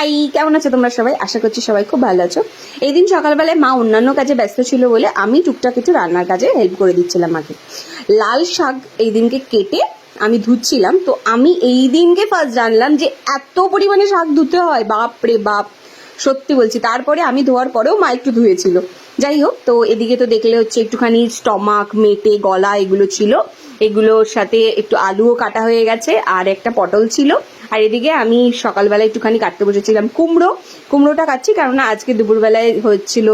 High কেমন আছো তোমরা সবাই? আশা করছি সবাই খুব ভালো আছো। এই দিন সকালবেলায় মা অন্যান্য কাজে ব্যস্ত ছিল বলে আমি টুকটাক একটু রান্নার কাজে হেল্প করে দিচ্ছিলাম মাকে লাল শাক এই দিনকে কেটে আমি ধুচ্ছিলাম। তো আমি এই দিনকে ফার্স্ট জানলাম যে এত পরিমাণে শাক ধুতে হয়। বাপ রে বাপ। সত্যি বলছি। তারপরে আমি ধোয়ার পরেও মা একটু ধুয়েছিল। যাই হোক তো এদিকে তো দেখলে হচ্ছে একটুখানি স্টমাক, মেটে, গলা এগুলো ছিল। এগুলোর সাথে একটু আলুও কাটা হয়ে গেছে আর একটা পটল ছিল। আর এদিকে আমি সকালবেলায় একটুখানি কাটতে বসেছিলাম কুমড়ো। কুমড়োটা কাটছি কেননা আজকে দুপুরবেলায় হচ্ছিল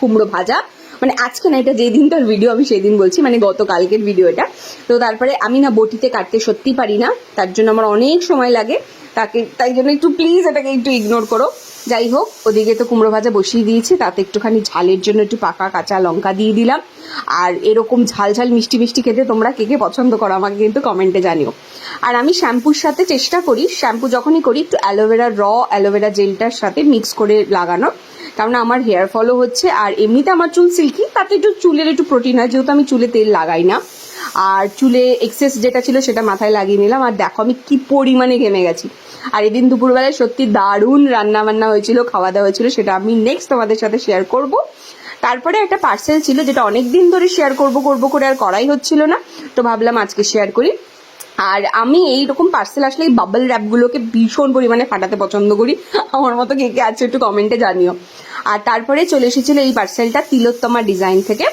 কুমড়ো ভাজা। মানে আজকে না, এটা দিনটার ভিডিও আমি সেই দিন বলছি মানে গতকালকের ভিডিও এটা। তো তারপরে আমি না বটিতে কাটতে সত্যি পারি না, তার জন্য আমার অনেক সময় লাগে তাকে, তাই জন্য একটু প্লিজ এটাকে একটু ইগনোর করো। যাই হোক, ওদিকে তো কুমড়ো ভাজা বসিয়ে দিয়েছি, তাতে একটুখানি ঝালের জন্য একটু পাকা কাঁচা লঙ্কা দিয়ে দিলাম। আর এরকম ঝাল ঝাল মিষ্টি মিষ্টি খেতে তোমরা কে কে পছন্দ করো, আমাকে কিন্তু কমেন্টে জানিও। আর আমি শ্যাম্পুর সাথে চেষ্টা করি, শ্যাম্পু যখনই করি, একটু অ্যালোভেরা র অ্যালোভেরা জেলটার সাথে মিক্স করে লাগানোর। কারণ আমার হেয়ার ফলও হচ্ছে, আর এমনিতে আমার চুল সিল্কি তাতে একটু চুলের একটু প্রোটিন হয়, যেহেতু আমি চুলে তেল লাগাই না। আর চুলে এক্সেস যেটা ছিল সেটা মাথায় লাগিয়ে নিলাম, আর দেখো আমি কি পরিমাণে ঘেমে গেছি। আর এদিন দুপুরবেলায় সত্যি দারুণ রান্না বান্না হয়েছিল খাওয়া দাওয়া হয়েছিল, সেটা আমি নেক্সট তোমাদের সাথে শেয়ার করব। তারপরে একটা পার্সেল ছিল, যেটা অনেক দিন ধরে শেয়ার করব করব করে আর করাই হচ্ছিল না, তো ভাবলাম আজকে শেয়ার করি। আর আমি এই রকম পার্সেল আসলে এই বাবল র্যাপগুলোকে ভীষণ পরিমাণে ফাটাতে পছন্দ করি। আমার মতো কে কে আছে একটু কমেন্টে জানিও। আর তারপরে চলে এসেছিল এই পার্সেলটা তিলোত্তমা ডিজাইন থেকে।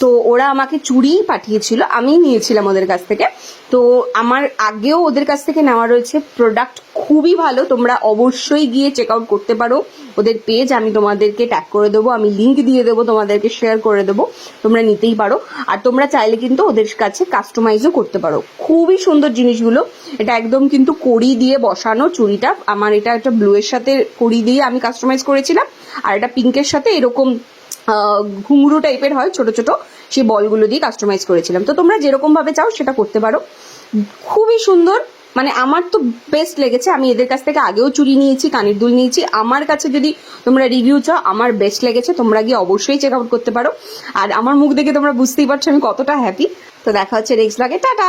তো ওরা আমাকে চুড়ি পাঠিয়েছিল আমি নিয়েছিলাম ওদের কাছ থেকে। তো আমার আগেও ওদের কাছ থেকে নেওয়া রয়েছে। প্রোডাক্ট খুবই ভালো, তোমরা অবশ্যই গিয়ে চেক আউট করতে পারো। ওদের পেজ আমি তোমাদেরকে ট্যাগ করে দেবো, আমি লিঙ্ক দিয়ে দেবো, তোমাদেরকে শেয়ার করে দেবো। তোমরা নিতেই পারো। আর তোমরা চাইলে কিন্তু ওদের কাছে কাস্টমাইজও করতে পারো। খুবই সুন্দর জিনিসগুলো। এটা একদম কিন্তু কড়ি দিয়ে বসানো চুড়িটা। আমার এটা একটা ব্লু এর সাথে কড়ি দিয়ে আমি কাস্টমাইজ করেছিলাম। আর এটা পিঙ্কের সাথে এরকম ঘুঙরু টাইপের হয়, ছোট ছোট। সেই বলগুলো দিয়ে কাস্টমাইজ করেছিলাম। তো তোমরা যেরকমভাবে চাও সেটা করতে পারো। খুবই সুন্দর। মানে আমার তো বেস্ট লেগেছে। আমি এদের কাছ থেকে আগেও চুরি নিয়েছি, কানের দুল নিয়েছি। আমার কাছে যদি তোমরা রিভিউ চাও, আমার বেস্ট লেগেছে। তোমরা গিয়ে অবশ্যই চেক আউট করতে পারো। আর আমার মুখ দেখে তোমরা বুঝতেই পারছ আমি কতটা হ্যাপি তো দেখা হচ্ছে নেক্সট ব্লগে টাটা!